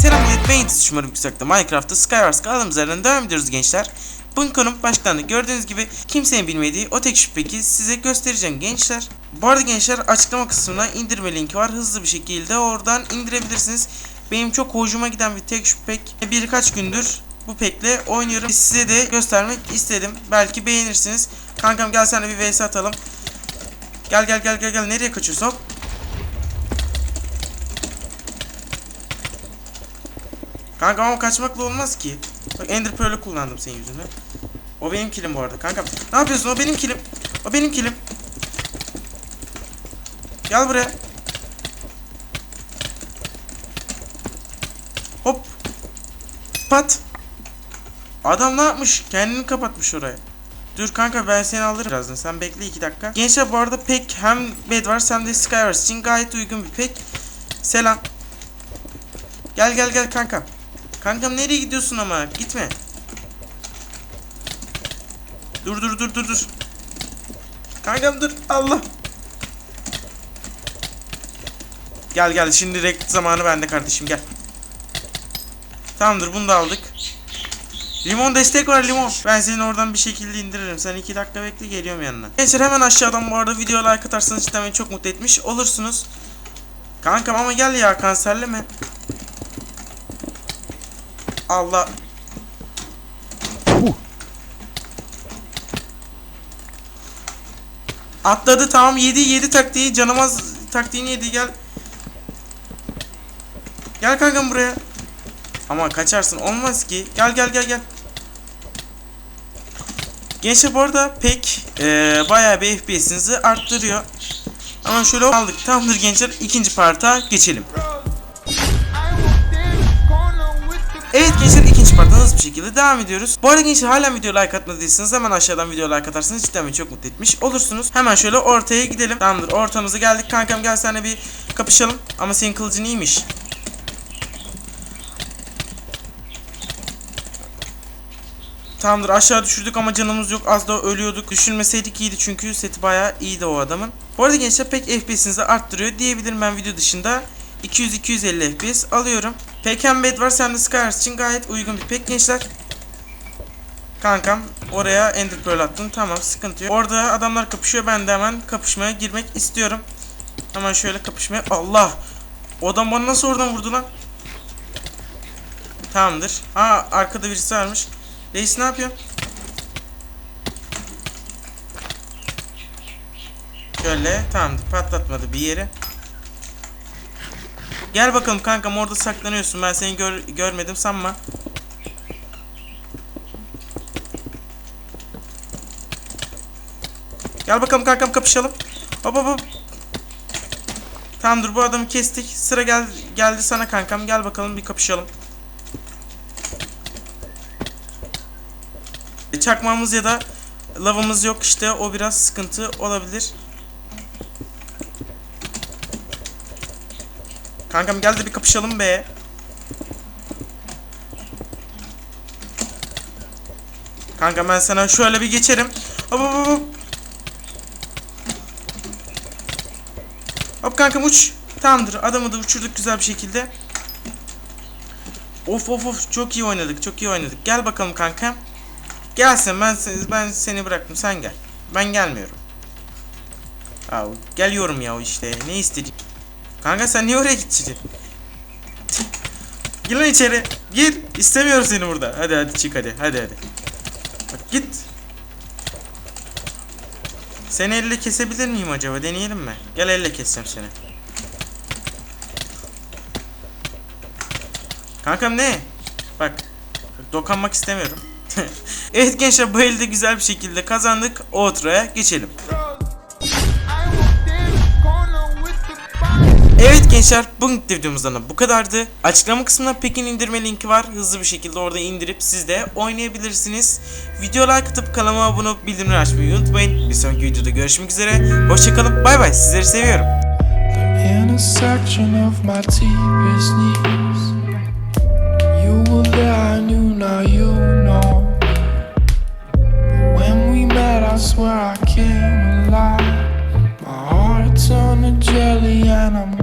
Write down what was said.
Selam millet ben Yiğit umarım yüksekte Minecraft'ta Skywars kaldığımız yerden devam ediyoruz gençler. Bugün konum baştan da gördüğünüz gibi kimsenin bilmediği o tek şüpheki size göstereceğim gençler. Bu arada gençler açıklama kısmına indirme linki var. Hızlı bir şekilde oradan indirebilirsiniz. Benim çok hoşuma giden bir tek şüphek. Birkaç gündür bu pekle oynuyorum. Size de göstermek istedim. Belki beğenirsiniz. Kankam gel de bir vs atalım. Gel gel gel gel gel nereye kaçıyorsun hop. Kanka ama kaçmakla olmaz ki. Bak Ender Pearl'ü kullandım senin yüzünden. O benim kilim bu arada. Kanka ne yapıyorsun? O benim kilim. O benim kilim. Gel buraya. Hop. Pat. Adam ne yapmış? Kendini kapatmış oraya. Dur kanka ben seni alırım birazdan. Sen bekle iki dakika. Gençler bu arada pek hem Bedwars hem de Skywars için gayet uygun bir pek. Selam. Gel gel gel kankam. Kankam nereye gidiyorsun ama? Gitme. Dur dur dur dur dur. Kankam dur. Allah. Gel gel şimdi direkt zamanı bende kardeşim gel. Tamamdır bunu da aldık. Limon destek var limon. Ben seni oradan bir şekilde indiririm. Sen iki dakika bekle geliyorum yanına. Gençler hemen aşağıdan bu arada video like atarsanız cidden beni çok mutlu etmiş olursunuz. Kankam ama gel ya kanserleme. Allah. Atladı tamam yedi yedi taktiği canamaz taktiğini yedi gel. Gel kankam buraya. Ama kaçarsın olmaz ki. Gel gel gel gel. Gençler bu arada pek eee bayağı bir FPS'inizi arttırıyor. Ama şöyle aldık. Tamamdır gençler ikinci parta geçelim. Evet gençler ikinci parttan hızlı bir şekilde devam ediyoruz. Bu arada gençler hala video like atmadıysanız hemen aşağıdan video like atarsanız cidden beni çok mutlu etmiş olursunuz. Hemen şöyle ortaya gidelim. Tamamdır ortamıza geldik. Kankam gel seninle bir kapışalım. Ama senin kılıcın iyiymiş. Tamamdır aşağı düşürdük ama canımız yok az da ölüyorduk. Düşürmeseydik iyiydi çünkü seti bayağı iyiydi o adamın. Bu arada gençler pek FPS'inizi arttırıyor diyebilirim ben video dışında. 200-250 FPS alıyorum. Pek hem Bedwars hem de Skywars için gayet uygun bir pek gençler. Kankam oraya Ender Pearl attım tamam sıkıntı yok. Orada adamlar kapışıyor ben de hemen kapışmaya girmek istiyorum. Hemen şöyle kapışmaya Allah! O adam bana nasıl oradan vurdu lan? Tamamdır. Ha arkada birisi varmış. Reis ne yapıyor? Şöyle tamamdır patlatmadı bir yeri. Gel bakalım kankam orada saklanıyorsun ben seni gör, görmedim sanma. Gel bakalım kankam kapışalım. Hop hop hop. Tamamdır bu adamı kestik. Sıra gel geldi sana kankam. Gel bakalım bir kapışalım. Çakmağımız ya da lavamız yok işte o biraz sıkıntı olabilir. Kankam gel de bir kapışalım be. Kanka ben sana şöyle bir geçerim. Hop hop hop, hop. Kankam uç. Tamamdır adamı da uçurduk güzel bir şekilde. Of of of çok iyi oynadık çok iyi oynadık. Gel bakalım kankam. Gelsin ben se- ben seni bıraktım sen gel. Ben gelmiyorum. Ya geliyorum ya işte ne istedin? Kanka sen niye oraya gittin? Gir lan içeri. Gir. İstemiyorum seni burada. Hadi hadi çık hadi. Hadi hadi. Bak git. Seni elle kesebilir miyim acaba? Deneyelim mi? Gel elle keseceğim seni. Kankam ne? Bak, Dokanmak istemiyorum. evet gençler bu elde güzel bir şekilde kazandık. Outro'ya geçelim. Evet gençler bugünkü videomuzdan da bu kadardı. Açıklama kısmında Pekin indirme linki var. Hızlı bir şekilde orada indirip siz de oynayabilirsiniz. Video like atıp kanalıma abone olup bildirimleri açmayı unutmayın. Bir sonraki videoda görüşmek üzere. Hoşçakalın. Bay bay. Sizleri seviyorum. You were there, I knew, now you know. that's where I came alive. My heart's on a jelly and I'm